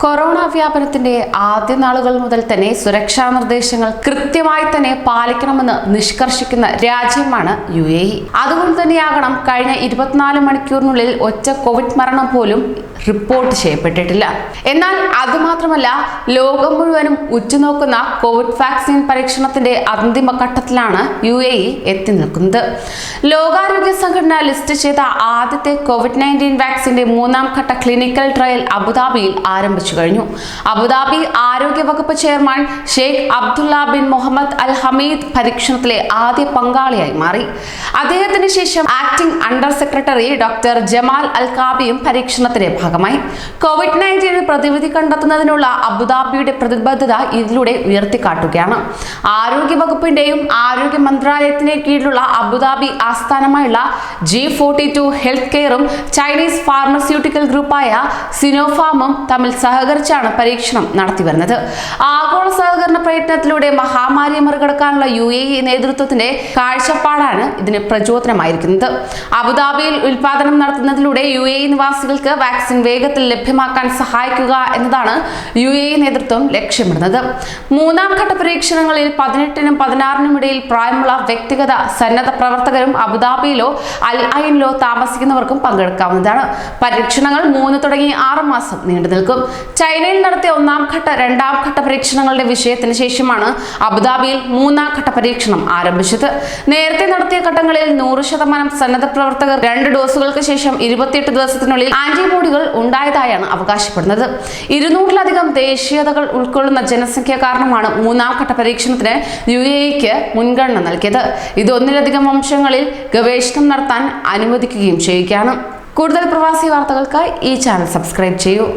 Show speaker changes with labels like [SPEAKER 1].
[SPEAKER 1] Corona വ്യാപനത്തിന്റെ ആദ്യ നാളുകൾ മുതൽ തന്നെ സുരക്ഷാ നിർദ്ദേശങ്ങൾ കൃത്യമായി തന്നെ പാലിക്കണമെന്ന് നിഷ്കർഷിക്കുന്ന രാജ്യമാണ് യു എ ഇ. അതുകൊണ്ട് തന്നെയാകണം കഴിഞ്ഞ ഇരുപത്തിനാല് മണിക്കൂറിനുള്ളിൽ ഒറ്റ കോവിഡ് മരണം പോലും റിപ്പോർട്ട് ചെയ്യപ്പെട്ടിട്ടില്ല. എന്നാൽ അതുമാത്രമല്ല ലോകം മുഴുവനും ഉറ്റുനോക്കുന്ന കോവിഡ് വാക്സിൻ പരീക്ഷണത്തിന്റെ അന്തിമ ഘട്ടത്തിലാണ് യു എ ഇ എത്തി നിൽക്കുന്നത്. ലോകാരോഗ്യ സംഘടന ലിസ്റ്റ് ചെയ്ത ആദ്യത്തെ കോവിഡ് നയന്റീൻ വാക്സിന്റെ മൂന്നാം ഘട്ട ക്ലിനിക്കൽ ട്രയൽ അബുദാബിയിൽ ആരംഭിച്ചു. കഴിഞ്ഞു. അബുദാബി ആരോഗ്യ വകുപ്പ് chairman Sheikh Abdullah bin Mohammed Al Hamed പരീക്ഷണത്തിലെ ആദ്യ പങ്കാളിയായി മാറി. അദ്ദേഹത്തിന് ശേഷം acting under secretary doctor Jamal Al കാബിയും പരീക്ഷണത്തിന്റെ ഭാഗമായി. കോവിഡ് നയന്റീനിൽ പ്രതിവിധി കണ്ടെത്തുന്നതിനുള്ള അബുദാബിയുടെ പ്രതിബദ്ധത ഇതിലൂടെ ഉയർത്തിക്കാട്ടുകയാണ്. ആരോഗ്യ വകുപ്പിന്റെയും ആരോഗ്യ മന്ത്രാലയത്തിന് കീഴിലുള്ള അബുദാബി ആസ്ഥാനമായുള്ള ജി ഫോർട്ടി ടു ഹെൽത്ത് കെയറും ചൈനീസ് ഫാർമസ്യൂട്ടിക്കൽ ഗ്രൂപ്പായ സിനോഫാമും തമ്മിൽ സഹകരിച്ചാണ് പരീക്ഷണം നടത്തിവരുന്നത് ആഗോള സഹകരണ പ്രയത്നത്തിലൂടെ മഹാമാരിയെ മറികടക്കാനുള്ള യു എ ഇ നേതൃത്വത്തിന്റെ കാഴ്ചപ്പാടാണ് ഇതിന് പ്രചോദനമായിരിക്കുന്നത്. അബുദാബിയിൽ ഉൽപാദനം നടത്തുന്നതിലൂടെ യു എ നിവാസികൾക്ക് വാക്സിൻ വേഗത്തിൽ ലഭ്യമാക്കാൻ സഹായിക്കുക എന്നതാണ് യു എ നേതൃത്വം ലക്ഷ്യമിടുന്നത്. മൂന്നാം ഘട്ട പരീക്ഷണങ്ങളിൽ പതിനെട്ടിനും പതിനാറിനും ഇടയിൽ പ്രായമുള്ള വ്യക്തിഗത സന്നദ്ധ പ്രവർത്തകരും അബുദാബിയിലോ അൽ ഐനിലോ താമസിക്കുന്നവർക്കും പങ്കെടുക്കാവുന്നതാണ്. പരീക്ഷണങ്ങൾ മൂന്ന് തുടങ്ങി ആറ് മാസം നീണ്ടു നിൽക്കും ചൈനയിൽ നടത്തിയ ഒന്നാം ഘട്ട രണ്ടാം ഘട്ട പരീക്ഷണങ്ങളുടെ വിഷയത്തിന് ശേഷമാണ് അബുദാബിയിൽ മൂന്നാം ഘട്ട പരീക്ഷണം ആരംഭിച്ചത്. നേരത്തെ നടത്തിയ ഘട്ടങ്ങളിൽ നൂറ് ശതമാനം സന്നദ്ധ പ്രവർത്തകർ രണ്ട് ഡോസുകൾക്ക് ശേഷം ഇരുപത്തിയെട്ട് ദിവസത്തിനുള്ളിൽ ആന്റിബോഡികൾ ഉണ്ടായതായാണ് അവകാശപ്പെടുന്നത്. ഇരുന്നൂറിലധികം ദേശീയതകൾ ഉൾക്കൊള്ളുന്ന ജനസംഖ്യ കാരണമാണ് മൂന്നാം ഘട്ട പരീക്ഷണത്തിന് യു എക്ക് മുൻഗണന നൽകിയത്. ഇത് ഒന്നിലധികം വംശങ്ങളിൽ ഗവേഷണം നടത്താൻ അനുവദിക്കുകയും ചെയ്യുകയാണ്. കൂടുതൽ പ്രവാസി വാർത്തകൾക്കായി ഈ ചാനൽ സബ്സ്ക്രൈബ് ചെയ്യൂ.